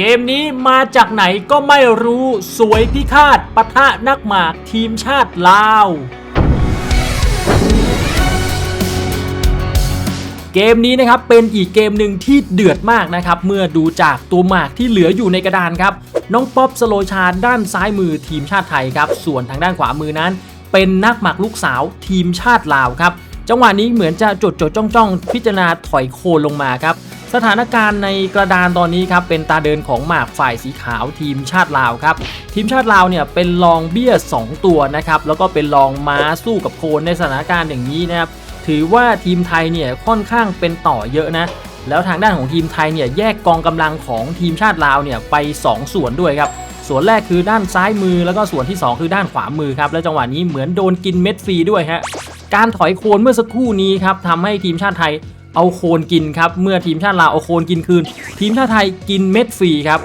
เกมนี้มาจากไหนก็ไม่รู้สวยพิฆาตปะทะนักหมากทีมชาติลาว เกมนี้นะครับเป็นอีกเกมหนึ่งที่เดือดมากนะครับ เมื่อดูจากตัวหมากที่เหลืออยู่ในกระดานครับ น้องป๊อปสโลชาด้านซ้ายมือทีมชาติไทยครับ ส่วนทางด้านขวามือนั้น เป็นนักหมากลูกสาวทีมชาติลาวครับ จังหวะนี้เหมือนจะจดจดจ้องจ้องพิจารณาถอยโคลงมาครับ สถานการณ์ในกระดานตอนนี้ครับเป็นตาเดินของหมากฝ่ายสีขาวทีมชาติลาวครับ ทีมชาติลาวเนี่ยเป็นรองเบี้ย 2 ตัวนะครับแล้วก็เป็นรองม้าสู้กับโคนในสถานการณ์อย่างนี้นะครับถือว่าทีมไทยเนี่ยค่อนข้างเป็นต่อเยอะนะแล้วทางด้านของทีมไทยเนี่ยแยกกองกำลังของทีมชาติลาวเนี่ยไป 2 ส่วนด้วยครับส่วนแรกคือด้านซ้ายมือแล้วก็ส่วนที่ 2 คือด้านขวามือครับแล้วจังหวะนี้เหมือนโดนกินเม็ดฟรีด้วยฮะการถอยโคนเมื่อสักครู่นี้ครับทำให้ทีมชาติไทย เอาโคนกินครับ เมื่อทีมชาติลาวเอาโคนกินคืน ทีมชาติไทยกินเม็ดฟรีครับ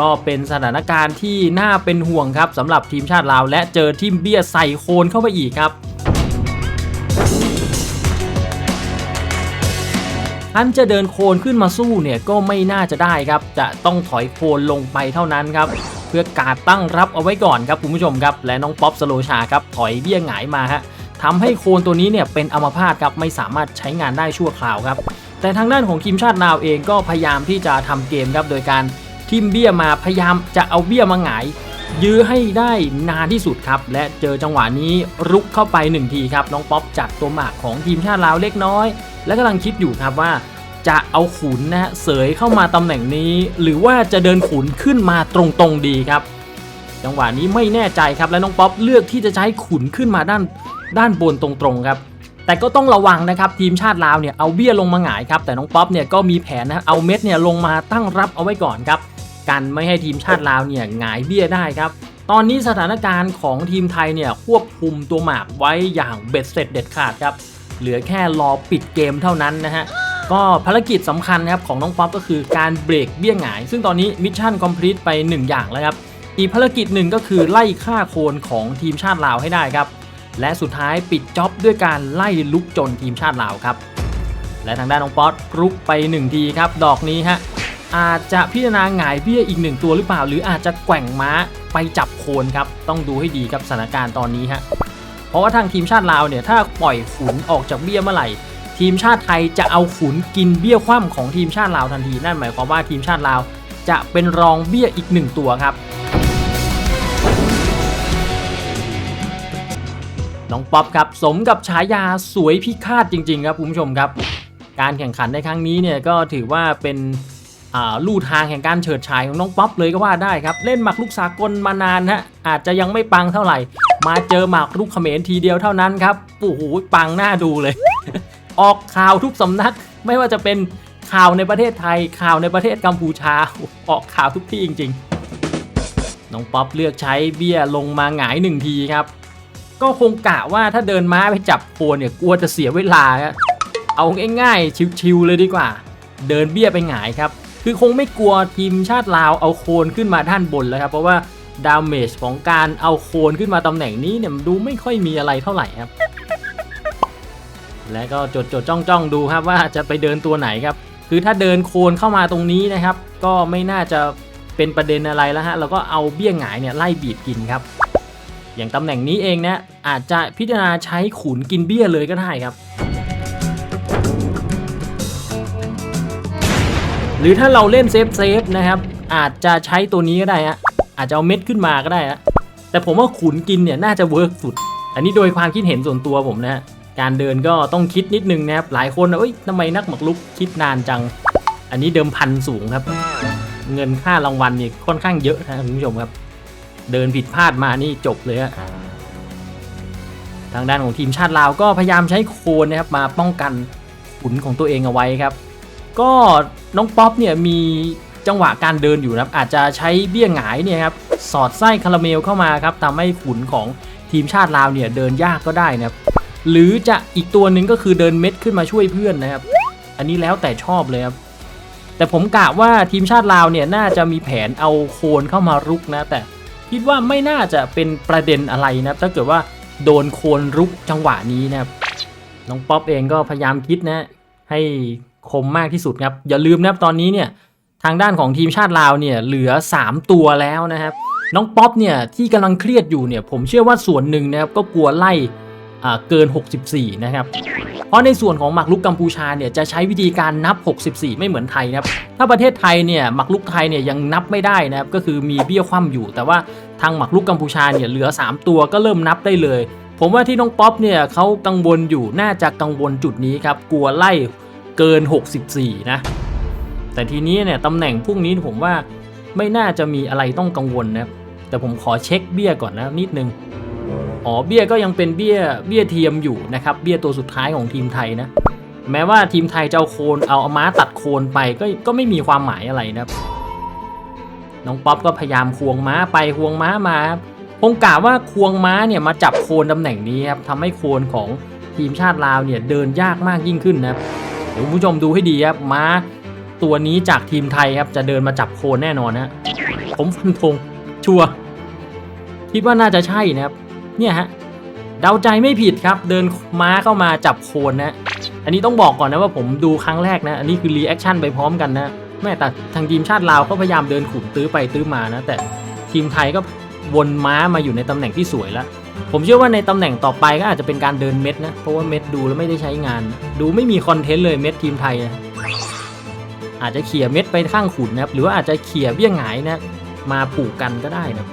ก็เป็นสถานการณ์ที่น่าเป็นห่วงครับสำหรับทีมชาติลาว และเจอทีมเบี้ยใส่โคนเข้าไปอีกครับท่านจะเดินโคลนขึ้นมาสู้เนี่ยก็ไม่น่าจะได้ครับ จะต้องถอยโคลนลงไปเท่านั้นครับ เพื่อการตั้งรับเอาไว้ก่อนครับคุณผู้ชมครับ และน้องป๊อปสโลชาครับถอยเบี้ยหงายมาฮะ ทำให้โคลนตัวนี้เนี่ยเป็นอัมพาตครับไม่สามารถใช้งานได้ชั่วคราวครับ แต่ทางด้านของทีมชาติลาวเองก็พยายามที่จะทำเกมครับโดยการทิมเบี้ยมาพยายามจะเอาเบี้ยมาหงาย ยื้อให้ได้นานที่สุดครับ และเจอจังหวะนี้รุกเข้าไปหนึ่งทีครับน้องป๊อปจัดตัวหมากของทีมชาติลาวเล็กน้อย และกำลังคิดอยู่ครับว่าจะเอาขุนนะฮะเสยเข้ามาตำแหน่งนี้ หรือว่าจะเดินขุนขึ้นมาตรงๆดีครับ จังหวะนี้ไม่แน่ใจครับและน้องป๊อปเลือกที่จะใช้ขุนขึ้นมาด้าน ด้านบนตรงๆครับแต่ก็ต้องระวังนะครับทีมชาติลาวเนี่ยเอาเบี้ยลงมาหงายครับแต่น้องป๊อปเนี่ยก็มีแผนนะเอาเม็ดเนี่ยลงมาตั้งรับเอาไว้ก่อนครับกันไม่ให้ทีมชาติลาวเนี่ยหงายเบี้ยได้ครับตอนนี้สถานการณ์ของทีมไทยเนี่ยควบคุมตัวหมากไว้อย่างเบ็ดเสร็จเด็ดขาดครับเหลือแค่รอปิดเกมเท่านั้นนะฮะก็ภารกิจสำคัญนะครับของน้องป๊อปก็คือการเบรกเบี้ยหงาย ซึ่งตอนนี้มิชชั่นคอมพลีทไป 1 อย่างแล้วครับอีกภารกิจหนึ่งก็คือไล่ฆ่าโคนของทีมชาติลาวให้ได้ครับ และสุดท้ายปิดจ็อบด้วยการไล่ลุกจนทีมชาติลาวครับ และทางด้านน้องป๊อปรุกไป 1 ทีครับ ดอกนี้ฮะอาจจะพิจารณาหงายเบี้ยอีกหนึ่งตัวหรือเปล่า หรืออาจจะแกว่งม้าไปจับโคนครับ ต้องดูให้ดีครับสถานการณ์ตอนนี้ฮะเพราะว่าทางทีมชาติลาวเนี่ยถ้าปล่อยขุนออกจากเบี้ยเมื่อไหร่ ทีมชาติไทยจะเอาขุนกินเบี้ยคว่ำของทีมชาติลาวทันทีนั่นหมายความว่าทีมชาติลาวจะเป็นรองเบี้ยอีกหนึ่งตัวครับ น้องป๊อปครับสมกับฉายาสวยพิฆาตจริง ๆ ครับคุณผู้ชมครับ การแข่งขันในครั้งนี้เนี่ยก็ถือว่าเป็นลู่ทางแห่งการเฉิดฉายของน้องป๊อปเลยก็ว่าได้ครับ เล่นหมากรุกสากลมานานฮะอาจจะยังไม่ปังเท่าไหร่ มาเจอหมากรุกเขมรทีเดียวเท่านั้นครับโอ้โหปังหน้าดูเลย ออกข่าวทุกสำนักไม่ว่าจะเป็นข่าวในประเทศไทยข่าวในประเทศกัมพูชาออกข่าวทุกที่จริง ๆ น้องป๊อปเลือกใช้เบี้ยลงมาหงายหนึ่งทีครับ ก็คงกะว่าถ้าเดินม้าไปจับโคนเนี่ยกลัวจะเสียเวลาเอาง่ายๆชิวๆเลยดีกว่า เดินเบี้ยไปหงายครับ คือคงไม่กลัวทีมชาติลาวเอาโคนขึ้นมาด้านบนแล้วครับเพราะว่าดาเมจของการเอาโคนขึ้นมาตำแหน่งนี้เนี่ยมันดูไม่ค่อยมีอะไรเท่าไหร่ครับ และก็จดจดจ้องจ้องๆดูครับว่าจะไปเดินตัวไหนครับ คือถ้าเดินโคนเข้ามาตรงนี้นะครับ ก็ไม่น่าจะเป็นประเด็นอะไรแล้วฮะเราก็เอาเบี้ยหงายเนี่ยไล่บีบกินครับ อย่างตำแหน่งนี้เองนะอาจจะพิจารณาใช้ขุนกินเบี้ยเลยก็ได้ครับ หรือถ้าเราเล่นเซฟเซฟนะครับอาจจะใช้ตัวนี้ก็ได้ฮะอาจจะเอาเม็ดขึ้นมาก็ได้ฮะแต่ผมว่าขุนกินเนี่ยน่าจะเวิร์กสุด อันนี้โดยความคิดเห็นส่วนตัวผมนะฮะการเดินก็ต้องคิดนิดนึงนะครับหลายคนนะเอ้ยทำไมนักหมากรุกคิดนานจัง อันนี้เดิมพันสูงครับ เงินค่ารางวัลนี่ค่อนข้างเยอะนะคุณผู้ชมครับ เดินผิดพลาดมานี่จบเลยฮะทางด้านของทีมชาติลาวก็พยายามใช้โคนนะครับมาป้องกันขุนของตัวเองเอาไว้ครับ ก็น้องป๊อปเนี่ยมีจังหวะการเดินอยู่นะครับ อาจจะใช้เบี้ยหงายเนี่ยครับสอดไส้คาราเมลเข้ามาครับทำให้ขุนของทีมชาติลาวเนี่ยเดินยากก็ได้นะครับ หรือจะอีกตัวหนึ่งก็คือเดินเม็ดขึ้นมาช่วยเพื่อนนะครับ อันนี้แล้วแต่ชอบเลยครับแต่ผมกะว่าทีมชาติลาวเนี่ยน่าจะมีแผนเอาโคนเข้ามารุกนะแต่ คิดว่าไม่น่าจะเป็นประเด็นอะไรนะครับถ้าเกิดว่าโดนโคนรุกจังหวะนี้นะครับน้องป๊อปเองก็พยายามคิดนะให้คมมากที่สุดครับอย่าลืมนะครับตอนนี้เนี่ยทางด้านของทีมชาติลาวเนี่ยเหลือ 3 ตัวแล้วนะครับน้องป๊อปเนี่ยที่กำลังเครียดอยู่เนี่ยผมเชื่อว่าส่วนหนึ่งนะครับก็กลัวไล่ เกิน 64 นะครับ เพราะในส่วนของหมากรุกกัมพูชาเนี่ยจะใช้วิธีการนับ 64 ไม่เหมือนไทยนะครับ ถ้าประเทศไทยเนี่ยหมากรุกไทยเนี่ยยังนับไม่ได้นะครับ ก็คือมีเบี้ยคว่ำอยู่ แต่ว่าทางหมากรุกกัมพูชาเนี่ยเหลือ 3 ตัวก็เริ่มนับได้เลย ผมว่าที่น้องป๊อปเนี่ยเขากังวลอยู่ น่าจะกังวลจุดนี้ครับ กลัวไล่เกิน 64 นะ แต่ทีนี้เนี่ยตำแหน่งพวกนี้ผมว่าไม่น่าจะมีอะไรต้องกังวลนะครับ แต่ผมขอเช็คเบี้ยก่อนนะนิดนึง อ๋อเบี้ยก็ยังเป็นเบี้ยเบี้ยเทียมอยู่นะครับเบี้ยตัวสุดท้ายของทีมไทยนะแม้ว่าทีมไทยจะเอาโคนเอาเอาม้าตัดโคนไปก็ก็ไม่มีความหมายอะไรนะครับน้องป๊อปก็พยายามควงม้าไปควงม้ามาครับคงกะว่าควงม้าเนี่ยมาจับโคนตำแหน่งนี้ครับทำให้โคนของทีมชาติลาวเนี่ยเดินยากมากยิ่งขึ้นนะครับเดี๋ยวคุณผู้ชมดูให้ดีครับม้าตัวนี้จากทีมไทยครับจะเดินมาจับโคนแน่นอนนะผมฟันธงชัวคิดว่าน่าจะใช่นะครับ เนี่ยฮะเดาใจไม่ผิดครับ เดินม้าเข้ามาจับโคนนะ อันนี้ต้องบอกก่อนนะว่าผมดูครั้งแรกนะ อันนี้คือรีแอคชั่นไปพร้อมกันนะ แม่แต่ทางทีมชาติลาวก็พยายามเดินขุมตื้อไปตื้อมานะ แต่ทีมไทยก็วนม้ามาอยู่ในตำแหน่งที่สวยแล้ว ผมเชื่อว่าในตำแหน่งต่อไปก็อาจจะเป็นการเดินเม็ดนะ เพราะว่าเม็ดดูแล้วไม่ได้ใช้งาน ดูไม่มีคอนเทนต์เลยเม็ดทีมไทยนะอาจจะเขี่ยเม็ดไปข้างขุนนะครับ หรือว่าอาจจะเขี่ยเบี้ยงหงายนะ มาผูกกันก็ได้นะ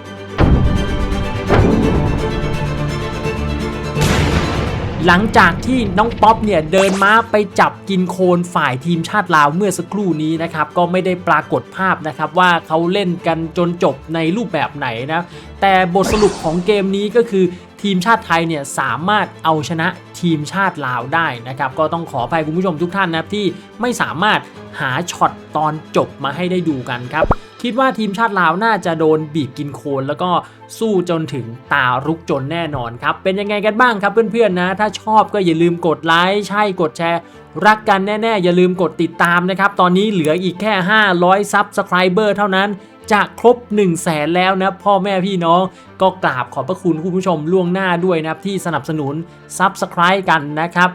หลังจากที่น้องป๊อปเนี่ยเดินม้าไปจับกินโคนฝ่ายทีมชาติลาวเมื่อสักครู่นี้นะครับก็ไม่ได้ปรากฏภาพนะครับว่าเขาเล่นกันจนจบในรูปแบบไหนนะแต่บทสรุปของเกมนี้ก็คือ ทีมชาติไทยเนี่ยสามารถเอาชนะทีมชาติลาวได้นะครับ ก็ต้องขออภัยคุณผู้ชมทุกท่านนะครับที่ไม่สามารถหาช็อตตอนจบมาให้ได้ดูกันครับ คิดว่าทีมชาติลาวน่าจะโดนบีบกินโคนแล้วก็สู้จนถึงตารุกจนแน่นอนครับ เป็นยังไงกันบ้างครับเพื่อนๆนะ ถ้าชอบก็อย่าลืมกดไลค์ใช่กดแชร์ รักกันแน่ๆ อย่าลืมกดติดตามนะครับ ตอนนี้เหลืออีกแค่ 500ซับสไครเบอร์เท่านั้น จะครบ 1 0 0 0 0แสนแล้วนะพ่อแม่พี่น้องก็กราบขอบพระคุณคุณผู้ชมล่วงหน้าด้วยนะครับ ที่สนับสนุนซับสไคร b e กันนะครับ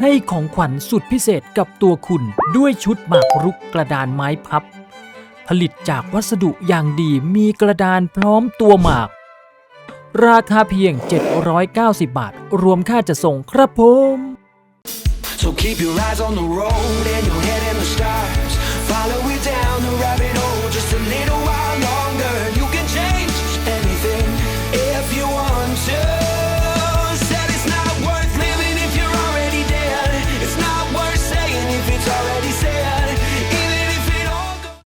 ให้ของขวัญสุดพิเศษกับตัวคุณด้วยชุดหมากรุกกระดานไม้พับ ผลิตจากวัสดุอย่างดีมีกระดานพร้อมตัวหมาก ราคาเพียง 790 บาท รวมค่าจะส่งครับผม So keep your eyes on the road and your head in the sky.